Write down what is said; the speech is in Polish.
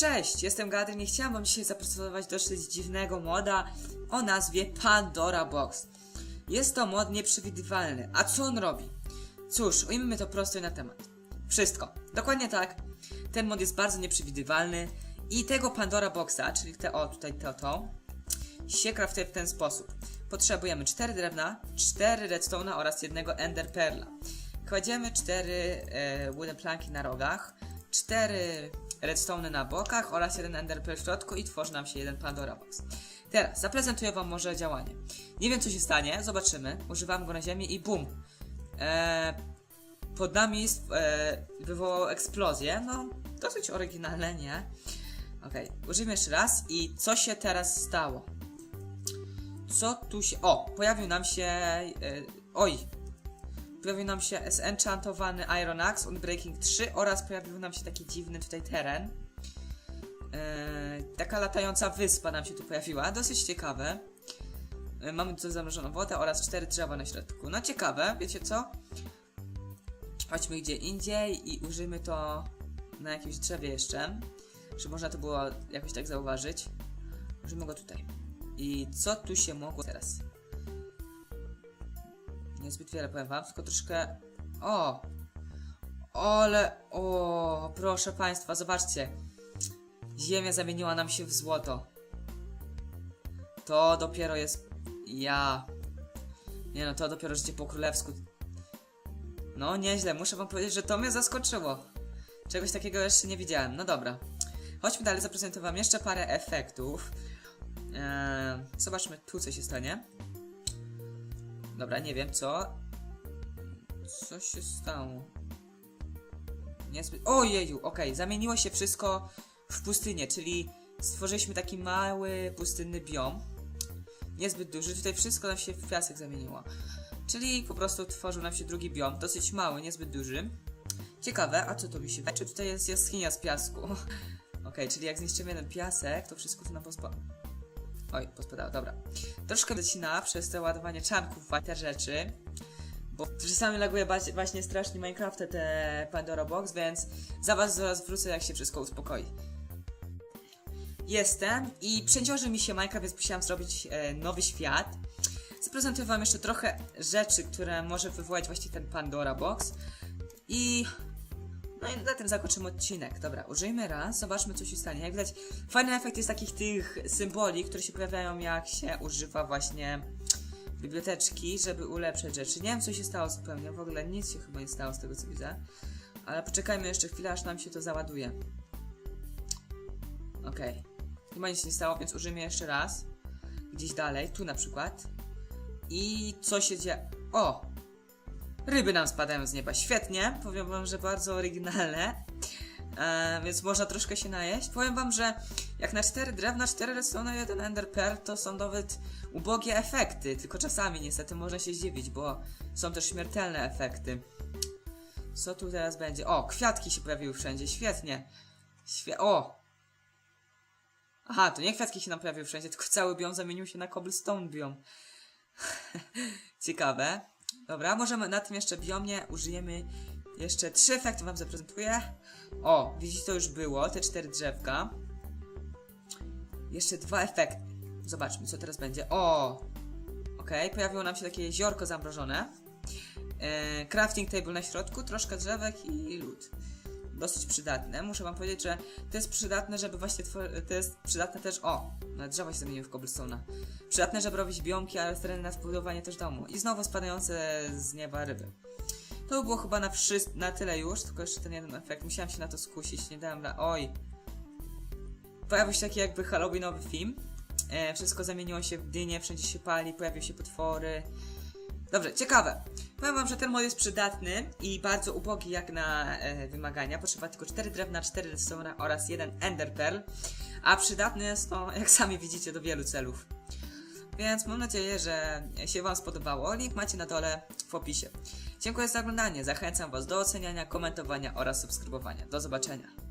Cześć, jestem Gadrin i chciałam wam dzisiaj zaprezentować dosyć dziwnego moda o nazwie Pandora Box. Jest to mod nieprzewidywalny, a co on robi? Cóż, ujmijmy to prosto i na temat. Wszystko. Dokładnie tak. Ten mod jest bardzo nieprzewidywalny i tego Pandora Boxa, czyli te o, tutaj to, to, się kraftuje w ten sposób. Potrzebujemy 4 drewna, 4 redstone'a oraz jednego ender perla. Kładziemy 4 e, wooden planki na rogach, 4 redstone na bokach oraz jeden ender pearl w środku i tworzy nam się jeden Pandora Box. Teraz zaprezentuję wam może działanie. Nie wiem co się stanie, zobaczymy. Używam go na ziemi i bum. E, pod nami e, wywołał eksplozję. No, dosyć oryginalne, nie? Okej, użyjmy jeszcze raz i co się teraz stało? Co tu się... O, pojawił nam się... E, oj! Pojawił nam się zenchantowany Iron Axe, Unbreaking 3 oraz pojawił nam się taki dziwny tutaj teren. E, taka latająca wyspa nam się tu pojawiła, dosyć ciekawe. E, mamy tu zamrożoną wodę oraz cztery drzewa na środku. No ciekawe, wiecie co? Chodźmy gdzie indziej i użyjmy to na jakimś drzewie jeszcze. Żeby można to było jakoś tak zauważyć. Użyjmy go tutaj. I co tu się mogło teraz? Niezbyt wiele powiem wam, tylko troszkę... O! Ale... O! Proszę państwa, zobaczcie. Ziemia zamieniła nam się w złoto. To dopiero jest... Ja... Nie no, to dopiero życie po królewsku. No, nieźle, muszę wam powiedzieć, że to mnie zaskoczyło. Czegoś takiego jeszcze nie widziałem. No dobra. Chodźmy dalej, zaprezentuję wam jeszcze parę efektów. Eee, zobaczmy tu, co się stanie. Dobra, nie wiem co. Co się stało? Niezbyt. Ojeju, okej, zamieniło się wszystko w pustynię, czyli stworzyliśmy taki mały pustynny biom. Niezbyt duży, tutaj wszystko nam się w piasek zamieniło. Czyli po prostu tworzył nam się drugi biom, dosyć mały, niezbyt duży. Ciekawe, a co to mi się Czy tutaj jest jaskinia z piasku? Okej, czyli jak zniszczymy jeden piasek, to wszystko to nam pozba... Oj, pospadało, dobra. Troszkę wycina przez te ładowanie czanków, te rzeczy. Bo czasami laguje właśnie strasznie Minecrafta te Pandora Box, więc za was zaraz wrócę, jak się wszystko uspokoi. Jestem i przeciąży mi się Minecraft, więc musiałam zrobić e, nowy świat. Zaprezentuję wam jeszcze trochę rzeczy, które może wywołać właśnie ten Pandora Box. I no i na tym zakończymy odcinek. Dobra, użyjmy raz, zobaczmy co się stanie. Jak widać, fajny efekt jest takich tych symboli, które się pojawiają jak się używa właśnie biblioteczki, żeby ulepszać rzeczy. Nie wiem co się stało zupełnie, w ogóle nic się chyba nie stało z tego co widzę. Ale poczekajmy jeszcze chwilę, aż nam się to załaduje. Okej. Chyba nic się nie stało, więc użyjmy jeszcze raz. Gdzieś dalej, tu na przykład. I co się dzieje? O! Ryby nam spadają z nieba. Świetnie. Powiem wam, że bardzo oryginalne. E, więc można troszkę się najeść. Powiem wam, że jak na 4 drewna, 4 redstone, 1 ender pearl, to są nawet ubogie efekty. Tylko czasami niestety można się zdziwić, bo są też śmiertelne efekty. Co tu teraz będzie? O, kwiatki się pojawiły wszędzie. Świetnie. Świe o! Aha, to nie kwiatki się nam pojawiły wszędzie, tylko cały biom zamienił się na cobblestone biom. Ciekawe. Dobra, możemy na tym jeszcze biomie użyjemy jeszcze trzy efekty wam zaprezentuję. O, widzicie to już było, te cztery drzewka. Jeszcze dwa efekty. Zobaczmy, co teraz będzie. O! Okej, pojawiło nam się takie jeziorko zamrożone. E, crafting table na środku, troszkę drzewek i lód. Dosyć przydatne. Muszę wam powiedzieć, że to jest przydatne, żeby właśnie to jest przydatne też. O! Na drzewa się zamieniły w cobblestone'a. Przydatne, żeby robić biomki, ale tereny na zbudowanie też domu. I znowu spadające z nieba ryby. To by było chyba na, wszy- na tyle już, tylko jeszcze ten jeden efekt. Musiałam się na to skusić, nie dałem ra- Oj! Pojawił się taki jakby halloweenowy film. E, wszystko zamieniło się w dynię, wszędzie się pali, pojawiły się potwory. Dobrze, ciekawe. Powiem wam, że ten mod jest przydatny i bardzo ubogi jak na e, wymagania. Potrzeba tylko 4 drewna, 4 redstone oraz 1 ender pearl. A przydatny jest to, jak sami widzicie, do wielu celów. Więc mam nadzieję, że się wam spodobało. Link macie na dole w opisie. Dziękuję za oglądanie. Zachęcam was do oceniania, komentowania oraz subskrybowania. Do zobaczenia.